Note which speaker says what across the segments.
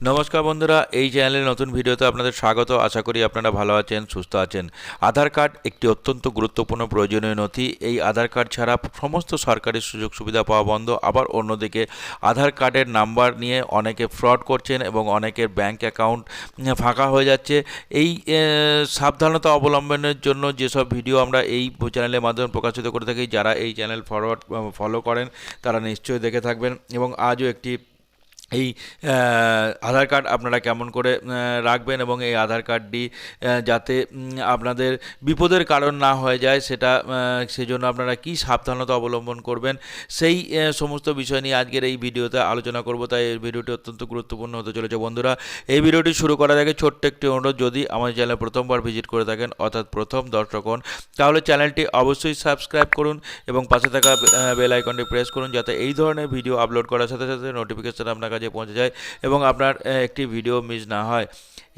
Speaker 1: নমস্কার বন্ধুরা, এই চ্যানেলের নতুন ভিডিওতে আপনাদের স্বাগত। আশা করি আপনারা ভালো আছেন, সুস্থ আছেন। আধার কার্ড একটি অত্যন্ত গুরুত্বপূর্ণ প্রয়োজনীয় নথি। এই আধার কার্ড ছাড়া সমস্ত সরকারি সুযোগ সুবিধা পাওয়া বন্ধ। আবার অন্যদিকে আধার কার্ডের নাম্বার নিয়ে অনেকে ফ্রড করছেন এবং অনেকের ব্যাংক অ্যাকাউন্ট ফাঁকা হয়ে যাচ্ছে। এই সাবধানতা অবলম্বনের জন্য যেসব ভিডিও আমরা এই চ্যানেলের মাধ্যমে প্রকাশিত করে থাকি, যারা এই চ্যানেল ফরওয়ার্ড, ফলো করেন, তারা নিশ্চয়ই দেখে থাকবেন। এবং আজও একটি এই আধার কার্ড আপনারা কেমন করে রাখবেন এবং এই আধার কার্ডটি যাতে আপনাদের বিপদের কারণ না হয়ে যায়, সেটা সেজন্য আপনারা কি সাবধানতা অবলম্বন করবেন, সেই সমস্ত বিষয় নিয়ে আজকের এই ভিডিওতে আলোচনা করব। তাই এই ভিডিওটি অত্যন্ত গুরুত্বপূর্ণ হতে চলেছে। বন্ধুরা, এই ভিডিওটি শুরু করার আগে ছোট্ট একটি অনুরোধ, যদি আমার চ্যানেল প্রথমবার ভিজিট করে থাকেন, অর্থাৎ প্রথম দর্শক হন, তাহলে চ্যানেলটি অবশ্যই সাবস্ক্রাইব করুন এবং পাশে থাকা বেল আইকনটি প্রেস করুন, যাতে এই ধরনের ভিডিও আপলোড করার সাথে সাথে নোটিফিকেশান আপনার কাছে পৌঁছে যায় এবং আপনার একটি ভিডিও মিস না হয়।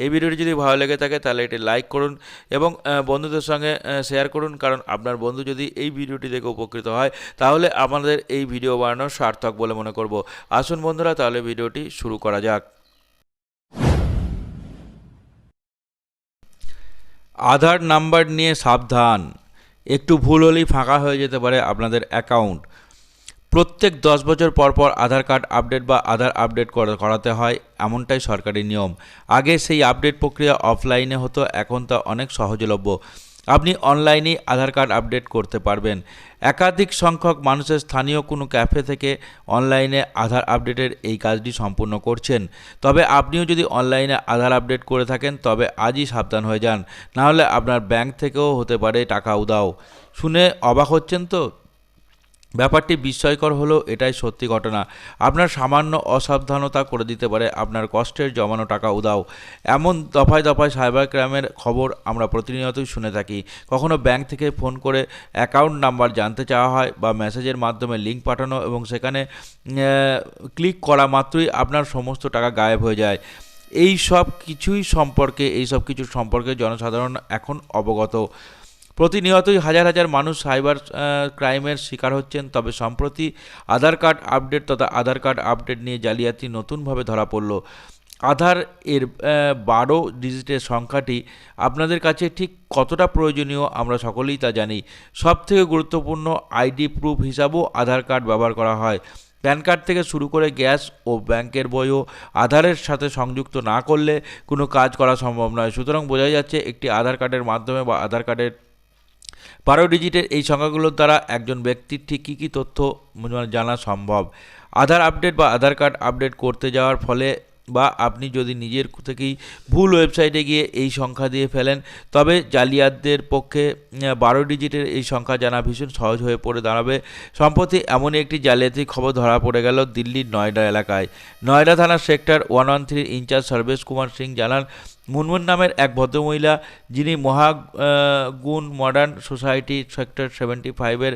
Speaker 1: এই ভিডিওটি যদি ভালো লেগে থাকে, তাহলে এটি লাইক করুন এবং বন্ধুদের সঙ্গে শেয়ার করুন। কারণ আপনার বন্ধু যদি এই ভিডিওটি দেখে উপকৃত হয়, তাহলে আমাদের এই ভিডিও বানানো সার্থক বলে মনে করব। আসুন বন্ধুরা, তাহলে ভিডিওটি শুরু করা যাক। আধার নাম্বার নিয়ে সাবধান। একটু ভুল হলেই ফাঁকা হয়ে যেতে পারে আপনাদের অ্যাকাউন্ট প্রত্যেক দশ বছর পর পর আধার কার্ড আপডেট বা আধার আপডেট করা- করাতে হয়, এমনটাই সরকারি নিয়ম। আগে সেই আপডেট প্রক্রিয়া অফলাইনে হতো, এখন তা অনেক সহজলভ্য। আপনি অনলাইনেই আধার কার্ড আপডেট করতে পারবেন। একাধিক সংখ্যক মানুষের স্থানীয় কোনো ক্যাফে থেকে অনলাইনে আধার আপডেটের এই কাজটি সম্পূর্ণ করছেন। তবে আপনিও যদি অনলাইনে আধার আপডেট করে থাকেন, তবে আজই সাবধান হয়ে যান। নাহলে আপনার ব্যাংক থেকেও হতে পারে টাকা উদাও শুনে অবাক হচ্ছেন তো? ব্যাপারটি বিস্ময়কর হলেও এটাই সত্যি ঘটনা। আপনার সামান্য অসাবধানতা করে দিতে পারে, আপনার কষ্টের জমানো টাকা উদাও এমন দফায় দফায় সাইবার ক্রাইমের খবর আমরা প্রতিনিয়তই শুনে থাকি। কখনো ব্যাংক থেকে ফোন করে অ্যাকাউন্ট নাম্বার জানতে চাওয়া হয় বা মেসেজের মাধ্যমে লিঙ্ক পাঠানো এবং সেখানে ক্লিক করা মাত্রই আপনার সমস্ত টাকা গায়েব হয়ে যায়। এই সব কিছুই সম্পর্কে, এই সব কিছু সম্পর্কে জনসাধারণ এখন অবগত। প্রতিনিয়তই হাজার হাজার মানুষ সাইবার ক্রাইমের শিকার হচ্ছেন। তবে সম্প্রতি আধার কার্ড আপডেট তথা আধার কার্ড আপডেট নিয়ে জালিয়াতি নতুনভাবে ধরা পড়ল। আধার এর বারো ডিজিটের সংখ্যাটি আপনাদের কাছে ঠিক কতটা প্রয়োজনীয় আমরা সকলেই তা জানি। সব থেকে গুরুত্বপূর্ণ আইডি প্রুফ হিসাবেও আধার কার্ড ব্যবহার করা হয়। প্যান কার্ড থেকে শুরু করে গ্যাস ও ব্যাংকের বইও আধারের সাথে সংযুক্ত না করলে কোনো কাজ করা সম্ভব নয়। সুতরাং বোঝা যাচ্ছে একটি আধার কার্ডের মাধ্যমে বা আধার কার্ডের বারো ডিজিটের এই সংখ্যাগুলোর দ্বারা একজন ব্যক্তির ঠিক কী কী তথ্য মানে জানা সম্ভব? আধার আপডেট বা আধার কার্ড আপডেট করতে যাওয়ার ফলে বা আপনি যদি নিজের থেকেই ভুল ওয়েবসাইটে গিয়ে এই সংখ্যা দিয়ে ফেলেন, তবে জালিয়াতদের পক্ষে বারো ডিজিটের এই সংখ্যা জানা ভীষণ সহজ হয়ে পড়ে দাঁড়াবে। সম্প্রতি এমনই একটি জালিয়াতি খবর ধরা পড়ে গেল দিল্লির নয়ডা এলাকায়। নয়ডা থানার সেক্টর ওয়ান ওয়ান থ্রির ইনচার্জ সর্বেশ কুমার সিং জানান, মুনমুন নামের এক ভদ্রমহিলা যিনি Mahagun modern society sector seventy ফাইভের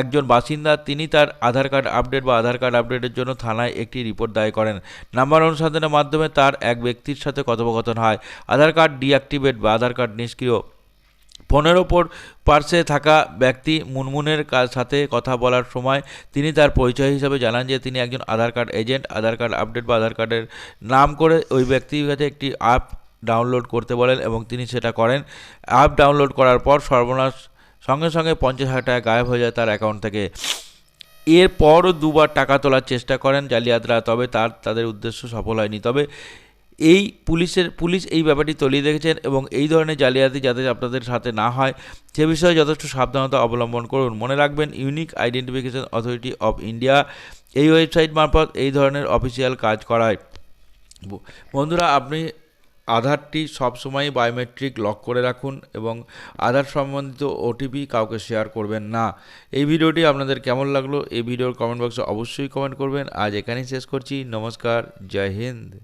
Speaker 1: একজন বাসিন্দা, তিনি তার আধার কার্ড আপডেট বা আধার কার্ড আপডেটের জন্য থানায় একটি রিপোর্ট দায়ের করেন। নাম্বার অনুসন্ধানের মাধ্যমে তার এক ব্যক্তির সাথে কথোপকথন হয়। আধার কার্ড ডিঅ্যাক্টিভেট বা আধার কার্ড নিষ্ক্রিয়। ফোনের ওপর পার্শ্বে থাকা ব্যক্তি মুনমুনের সাথে কথা বলার সময় তিনি তার পরিচয় হিসাবে জানান যে তিনি একজন Aadhaar card agent, Aadhaar card update বা আধার কার্ডের নাম করে ওই ব্যক্তির কাছে একটি অ্যাপ ডাউনলোড করতে বলেন এবং তিনি সেটা করেন। অ্যাপ ডাউনলোড করার পর সর্বনাশ সঙ্গে সঙ্গে পঞ্চাশ হাজার টাকা গায়েব হয়ে যায় তার অ্যাকাউন্ট থেকে। এরপরও দুবার টাকা তোলার চেষ্টা করেন জালিয়াতরা, তবে তার, তাদের উদ্দেশ্য সফল হয়নি। তবে এই পুলিশের, পুলিশ এই ব্যাপারটি তলিয়ে দেখেছেন এবং এই ধরনের জালিয়াতি যাতে আপনাদের সাথে না হয়, সে বিষয়ে যথেষ্ট সাবধানতা অবলম্বন করুন। মনে রাখবেন unique identification authority of India এই ওয়েবসাইট মারফত এই ধরনের অফিসিয়াল কাজ করায়। বন্ধুরা, আপনি আধারটি সবসময় বায়োমেট্রিক লক করে রাখুন এবং আধার সম্বন্ধিত ওটিপি কাউকে শেয়ার করবেন না। এই ভিডিওটি আপনাদের কেমন লাগল? এই ভিডিওর কমেন্ট বক্সে অবশ্যই কমেন্ট করবেন। আজ এখানেই শেষ করছি। নমস্কার। জয় হিন্দ।